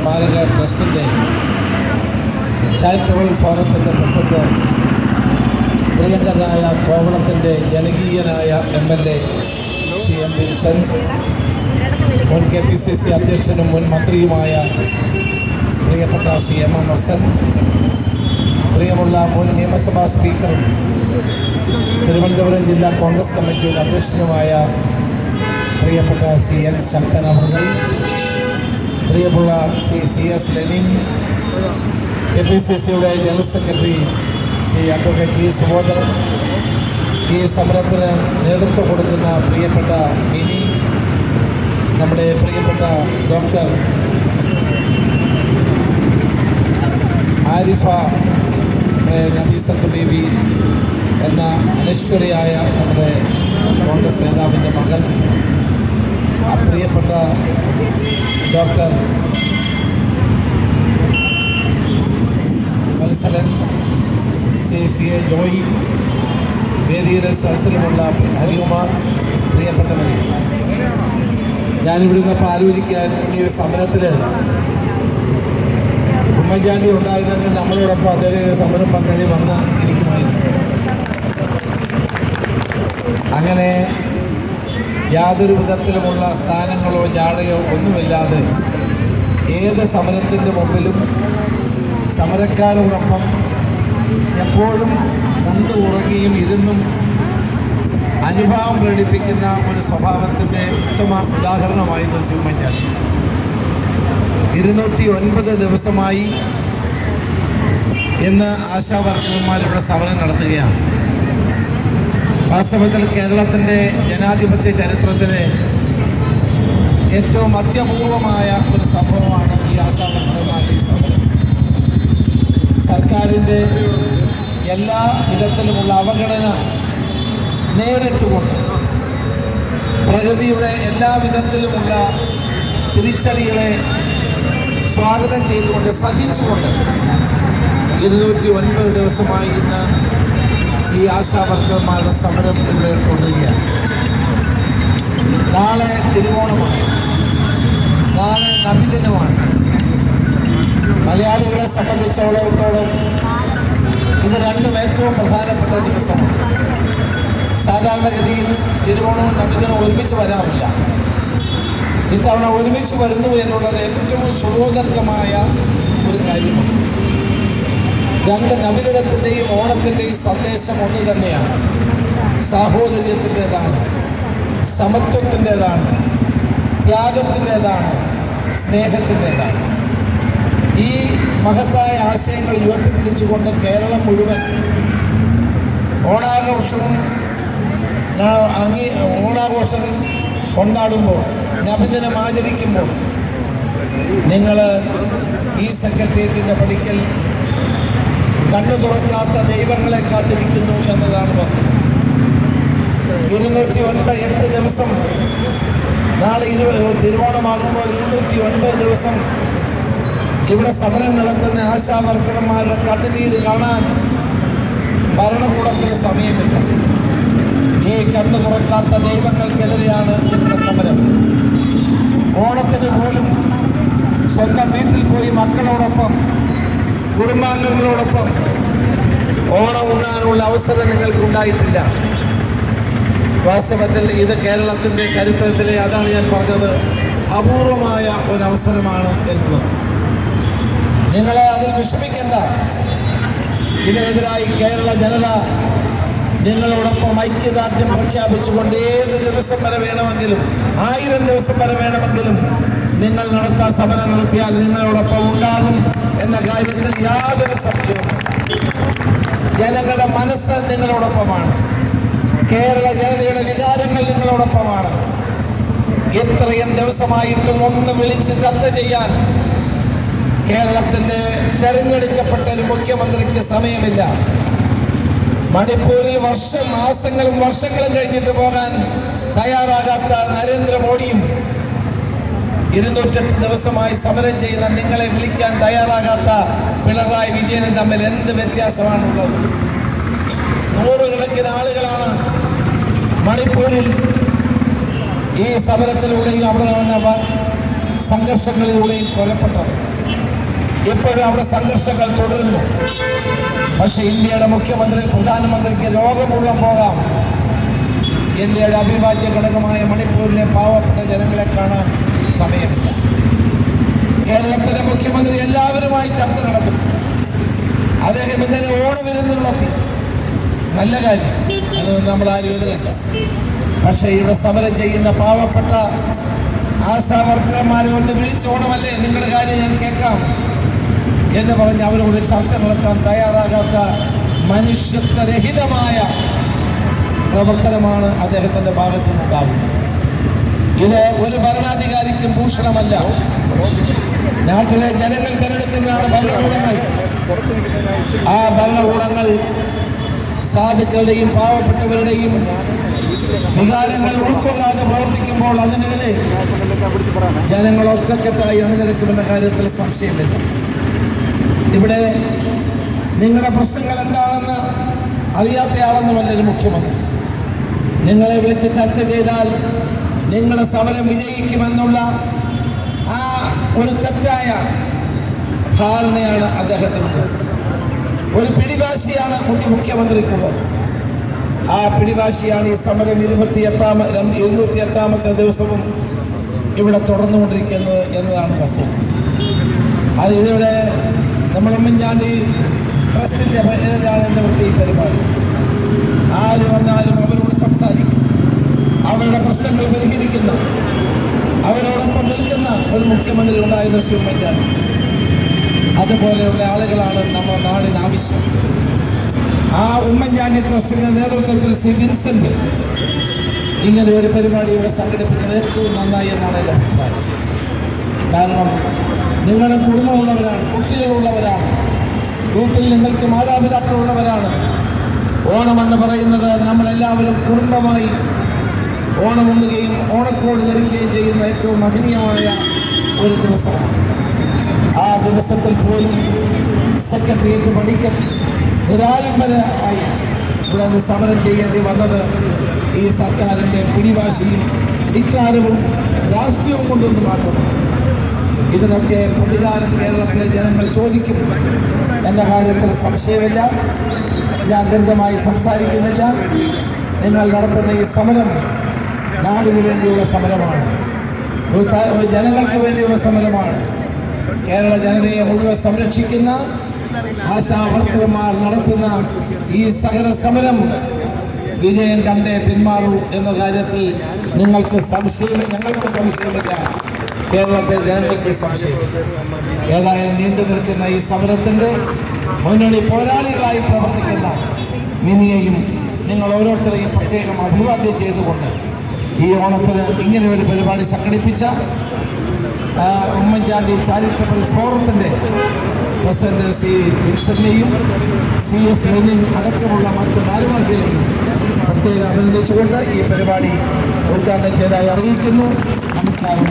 സ്മാരക ട്രസ്റ്റിന്റെ ചാരിറ്റബിൾ ഫോറത്തിന്റെ പ്രസിഡന്റ് പ്രിയങ്കരനായ കോവളത്തിന്റെ ജനകീയനായ M L A C M Vincent മുൻ കെ പി സി സി അധ്യക്ഷനും മുൻ മന്ത്രിയുമായ പ്രിയപ്പെട്ട സി എം എം ഹസൻ പ്രിയമുള്ള മുൻ നിയമസഭാ സ്പീക്കറും തിരുവനന്തപുരം ജില്ലാ കോൺഗ്രസ് കമ്മിറ്റിയുടെ അധ്യക്ഷനുമായ പ്രിയപ്പെട്ട സി എൻ ശക്തൻ അമൃതൽ പ്രിയമുള്ള Shri C S Lenin K P C സിയുടെ general secretary Shri advocate T Subodhan ഈ സമരത്തിന് നേതൃത്വം കൊടുക്കുന്ന പ്രിയപ്പെട്ട മിനി നമ്മുടെ പ്രിയപ്പെട്ട ഡോക്ടർ ആരിഫ നബീസത്ത് ബേബി എന്ന അനശ്വരയായ നമ്മുടെ കോൺഗ്രസ് നേതാവിന്റെ മകൻ പ്രിയപ്പെട്ട ഡോക്ടർ മത്സരൻ ശ്രീ സി എ ജോയി വേദിയിലെ സദസ്സിലുമുള്ള ഹരികുമാർ പ്രിയപ്പെട്ടവരെ ഞാനിവിടെ നിന്നപ്പോൾ ഈ ഒരു സമരത്തിൽ ഉമ്മൻചാണ്ടി ഉണ്ടായിരുന്നെങ്കിൽ നമ്മളോടൊപ്പം അദ്ദേഹം സമരം പന്തലിൽ വന്ന് ഇരിക്കുമായിരുന്നു. അങ്ങനെ യാതൊരു വിധത്തിലുമുള്ള സ്ഥാനങ്ങളോ ജാടയോ ഒന്നുമില്ലാതെ ഏത് സമരത്തിന്റെ മുമ്പിലും സമരക്കാരോടൊപ്പം എപ്പോഴും ഉണ്ട് ഉറങ്ങിയും ഇരുന്നും അനുഭാവം പ്രകടിപ്പിക്കുന്ന ഒരു സ്വഭാവത്തിന്റെ ഉത്തമ ഉദാഹരണമായിരുന്നു ശ്രീ ഉമ്മൻചാണ്ടി ഇരുന്നൂറ്റി ഒൻപത് ദിവസമായി ഇന്ന് ആശാവർക്കർമാരിവിടെ സമരം നടത്തുകയാണ്. വാസ്തവത്തിൽ കേരളത്തിന്റെ ജനാധിപത്യ ചരിത്രത്തിലെ ഏറ്റവും അത്യപൂർവമായ ഒരു സംഭവമാണ് ഈ ആശാവർക്കർമാരുടെ ഈ സമരം. സർക്കാരിന്റെ എല്ലാ വിധത്തിലുമുള്ള അവഗണന നേരിട്ടുകൊണ്ട് പ്രകൃതിയുടെ എല്ലാ വിധത്തിലുമുള്ള തിരിച്ചടികളെ സ്വാഗതം ചെയ്തുകൊണ്ട് സഹിച്ചുകൊണ്ട് ഇരുന്നൂറ്റി ഒൻപത് ദിവസമായി ഇന്ന് ഈ ആശാവർക്കർമാരുടെ സമരം ഇവിടെ തുടരുകയാണ്. നാളെ തിരുവോണമാണ്. നാളെ നബിദിനമാണ്. മലയാളികളെ സംബന്ധിച്ചോളത്തോളം ഇത് രണ്ടും ഏറ്റവും പ്രധാനപ്പെട്ട ദിവസമാണ്. സാധാരണഗതിയിൽ തിരുവോണവും നബിദിനവും ഒരുമിച്ച് വരാറില്ല. ഇത്തവണ ഒരുമിച്ച് വരുന്നു എന്നുള്ളത് ഏറ്റവും ശുഭോദർക്കമായ ഒരു കാര്യമാണ്. രണ്ട് നവീകരണത്തിന്റെയും ഓണത്തിന്റെയും സന്ദേശം ഒന്ന് തന്നെയാണ്. സാഹോദര്യത്തിന്റെതാണ് സമത്വത്തിന്റെതാണ് ത്യാഗത്തിന്റെതാണ് സ്നേഹത്തിന്റെതാണ്. ഈ മഹത്തായ ആശയങ്ങൾ ഉയർത്തിപ്പിടിച്ചുകൊണ്ട് കേരളം മുഴുവൻ ഓണാഘോഷവും അങ്ങേ ഓണാഘോഷം കൊണ്ടാടുമ്പോൾ നബിദിനം ആചരിക്കുമ്പോൾ നിങ്ങൾ ഈ സെക്രട്ടേറിയറ്റിന്റെ പടിക്കൽ കണ്ണു തുറക്കാത്ത ദൈവങ്ങളെ കാത്തിരിക്കുന്നു എന്നതാണ് വസ്തു. ഇരുന്നൂറ്റി ഒൻപത് എട്ട് ദിവസം നാളെ ഇരുപത് തിരുവോണമാകുമ്പോൾ ഇരുന്നൂറ്റി ഒൻപത് ദിവസം ഇവിടെ സമരം നടത്തുന്ന ആശാവർക്കർമാരുടെ കണ്ണുനീര് കാണാൻ ഭരണകൂടത്തിന് സമയമില്ല. ഈ കണ്ണു തുറക്കാത്ത ദൈവങ്ങൾക്കെതിരെയാണ് ഇന്ന് സമരം. ഓണത്തിന് പോലും സ്വന്തം വീട്ടിൽ പോയി മക്കളോടൊപ്പം കുടുംബാംഗങ്ങളോടൊപ്പം ഓണം ഉണ്ണാനുള്ള അവസരം നിങ്ങൾക്ക് ഉണ്ടായിട്ടില്ല വാസ്തവത്തിൽ ഇത് കേരളത്തിന്റെ ചരിത്രത്തിലെ അതാണ് ഞാൻ പറഞ്ഞത് അപൂർവമായ ഒരു അവസരമാണ് എന്നുള്ളത്. നിങ്ങളെ അതിൽ വിഷമിക്കേണ്ട. ഇതിനെതിരായി കേരള ജനത നിങ്ങളോടൊപ്പം ഐക്യദാർഢ്യം പ്രഖ്യാപിച്ചുകൊണ്ട് ഏത് ദിവസം വരെ വേണമെങ്കിലും ആയിരം ദിവസം വരെ വേണമെങ്കിലും നിങ്ങൾ നടത്താൻ സമരം നടത്തിയാൽ നിങ്ങളോടൊപ്പം ഉണ്ടാകും. എന്ന കാര്യത്തിൽ യാതൊരു സംശയവും ജനങ്ങളുടെ മനസ്സ് നിങ്ങളോടൊപ്പമാണ്. കേരള ജനതയുടെ വികാരങ്ങൾ നിങ്ങളോടൊപ്പമാണ്. എത്രയും ദിവസമായിട്ടും ഒന്ന് വിളിച്ച് ചർച്ച ചെയ്യാൻ കേരളത്തിന്റെ തെരഞ്ഞെടുക്കപ്പെട്ട ഒരു മുഖ്യമന്ത്രിക്ക് സമയമില്ല. മണിപ്പൂരിൽ വർഷം മാസങ്ങളും വർഷങ്ങളും കഴിഞ്ഞിട്ട് പോകാൻ തയ്യാറാകാത്ത നരേന്ദ്രമോദിയും ഇരുന്നൂറ്റെട്ട് ദിവസമായി സമരം ചെയ്യുന്ന നിങ്ങളെ വിളിക്കാൻ തയ്യാറാകാത്ത പിണറായി വിജയനും തമ്മിൽ എന്ത് വ്യത്യാസമാണുള്ളത്? നൂറുകണക്കിന് ആളുകളാണ് മണിപ്പൂരിൽ ഈ സമരത്തിലൂടെയും അവിടെ നടന്ന സംഘർഷങ്ങളിലൂടെയും കൊലപ്പെട്ടത് ഇപ്പോഴും അവിടെ സംഘർഷങ്ങൾ തുടരുന്നു. പക്ഷേ ഇന്ത്യയുടെ മുഖ്യമന്ത്രി പ്രധാനമന്ത്രിക്ക് ലോകം മുഴുവൻ പോകാം. ഇന്ത്യയുടെ അവിഭാജ്യ ഘടകമായ മണിപ്പൂരിലെ പാവപ്പെട്ട ജനങ്ങളെ കാണാൻ സമയമില്ല. കേരളത്തിലെ മുഖ്യമന്ത്രി എല്ലാവരുമായി ചർച്ച നടത്തും. അദ്ദേഹം ഇന്നലെ ഓണവിരുന്ന് നടത്തി നല്ല കാര്യം. അത് നമ്മൾ ആരും എതിരല്ല. പക്ഷേ ഇവിടെ സമരം ചെയ്യുന്ന പാവപ്പെട്ട ആശാവർക്കർമാരെ ഒന്ന് വിളിച്ചോണമല്ലേ നിങ്ങളുടെ കാര്യം ഞാൻ കേൾക്കാം. എന്ന് പറഞ്ഞ് അവരോട് ചർച്ച നടത്താൻ തയ്യാറാകാത്ത മനുഷ്യത്വരഹിതമായ പ്രവർത്തനമാണ് അദ്ദേഹത്തിന്റെ ഭാഗത്തു നിന്നുണ്ടാകുന്നത് ഇത് ഒരു ഭരണാധികാരിക്കും ഭൂഷണമല്ല. നാട്ടിലെ ജനങ്ങൾ തിരഞ്ഞെടുക്കുന്നതാണ് ഭരണകൂടങ്ങൾ. ആ ഭരണകൂടങ്ങൾ സാധുക്കളുടെയും പാവപ്പെട്ടവരുടെയും വികാരങ്ങൾ ഉൾക്കൊള്ളാതെ പ്രവർത്തിക്കുമ്പോൾ അതിനെതിരെ ജനങ്ങൾ ഒറ്റക്കെട്ടായി അണിനിരക്കുമെന്ന കാര്യത്തിൽ സംശയമില്ല. ഇവിടെ നിങ്ങളുടെ പ്രശ്നങ്ങൾ എന്താണെന്ന് അറിയാത്തയാളെന്നുമല്ല ഒരു മുഖ്യമന്ത്രി. നിങ്ങളെ വിളിച്ച് ചർച്ച ചെയ്താൽ നിങ്ങളുടെ സമരം വിജയിക്കുമെന്നുള്ള ആ ഒരു തെറ്റായ ധാരണയാണ് അദ്ദേഹത്തിനുള്ളത്. ഒരു പിടിവാശിയാണ് മുഖ്യ മുഖ്യമന്ത്രിക്കുള്ളത് ആ പിടിവാശിയാണ് ഈ സമരം ഇരുപത്തി എട്ടാമ ഇരുന്നൂറ്റി എട്ടാമത്തെ ദിവസവും ഇവിടെ തുടർന്നുകൊണ്ടിരിക്കുന്നത് എന്നതാണ് വസ്തുത. അത് ഇതിവിടെ നമ്മൾ ഉമ്മൻചാണ്ടി ട്രസ്റ്റിന്റെ പേരിലാണ് വൃത്തി പരിപാടി? ആര് വന്നാലും അവരോട് സംസാരിക്കും. അവരുടെ പ്രശ്നങ്ങൾ പരിഹരിക്കുന്ന അവരോടൊപ്പം നിൽക്കുന്ന ഒരു മുഖ്യമന്ത്രി ഉണ്ടായിരുന്ന ശ്രീ അതുപോലെയുള്ള ആളുകളാണ് നമ്മുടെ നാടിന് ആവശ്യം. ആ ഉമ്മൻചാണ്ടി ട്രസ്റ്റിന്റെ നേതൃത്വത്തിൽ ശ്രീ വിൻസെന്റ് ഇങ്ങനെ ഒരു പരിപാടി ഇവിടെ സംഘടിപ്പിച്ചത് ഏറ്റവും നന്നായി എന്നാണ് എന്റെ അഭിപ്രായം. കാരണം നിങ്ങളുടെ കുടുംബമുള്ളവരാണ് കുട്ടികളുള്ളവരാണ് വീട്ടിൽ നിങ്ങൾക്ക് മാതാപിതാക്കളുള്ളവരാണ് ഓണമെന്ന് പറയുന്നത് നമ്മളെല്ലാവരും കുടുംബമായി ഓണമുണ്ടുകയും ഓണക്കോട് ധരിക്കുകയും ചെയ്യുന്ന ഏറ്റവും മഹനീയമായ ഒരു ദിവസമാണ് ആ ദിവസത്തിൽ പോലും സെക്രട്ടേറിയറ്റ് പഠിക്കൽ നിരാലംബരമായി ഇവിടെ നിന്ന് സമരം ചെയ്യേണ്ടി വന്നത് ഈ സർക്കാരിന്റെ പിടിവാശിയും ധിക്കാരവും രാഷ്ട്രീയവും കൊണ്ടൊന്നും മാത്രമാണ് ഇതിനൊക്കെ പ്രതികാരം കേരളത്തിലെ ജനങ്ങൾ ചോദിക്കും. എന്ന കാര്യത്തിൽ സംശയമില്ല. ഞാൻ ദീർഘമായി സംസാരിക്കുന്നില്ല. നിങ്ങൾ നടത്തുന്ന ഈ സമരം നാടിന് വേണ്ടിയുള്ള സമരമാണ്. ജനങ്ങൾക്ക് വേണ്ടിയുള്ള സമരമാണ്. കേരള ജനതയെ മുഴുവൻ സംരക്ഷിക്കുന്ന ആശാവർക്കർമാർ നടത്തുന്ന ഈ സഹന സമരം വിജയം കണ്ടേ പിന്മാറൂ എന്ന കാര്യത്തിൽ നിങ്ങൾക്ക് സംശയം ഞങ്ങൾക്ക് സംശയമില്ല. കേരളത്തിലെ ജനങ്ങൾക്ക് സംശയം. ഏതായാലും നീണ്ടു നിൽക്കുന്ന ഈ സമരത്തിന്റെ മുന്നണി പോരാളികളായി പ്രവർത്തിക്കുന്ന മിനിയെയും നിങ്ങൾ ഓരോരുത്തരെയും പ്രത്യേകം അഭിവാദ്യം ചെയ്തുകൊണ്ട് ഈ ഓണത്തിന് ഇങ്ങനെ ഒരു പരിപാടി സംഘടിപ്പിച്ച ഉമ്മൻചാണ്ടി ചാരിറ്റബിൾ ഫോറത്തിന്റെ president C വിൻസന്റെയും C S Lenin അടക്കമുള്ള മറ്റു ഭാരവാഹികളെയും പ്രത്യേകം അഭിനന്ദിച്ചുകൊണ്ട് ഈ പരിപാടി ഉദ്ഘാടനം ചെയ്തതായി അറിയിക്കുന്നു. നമസ്കാരം.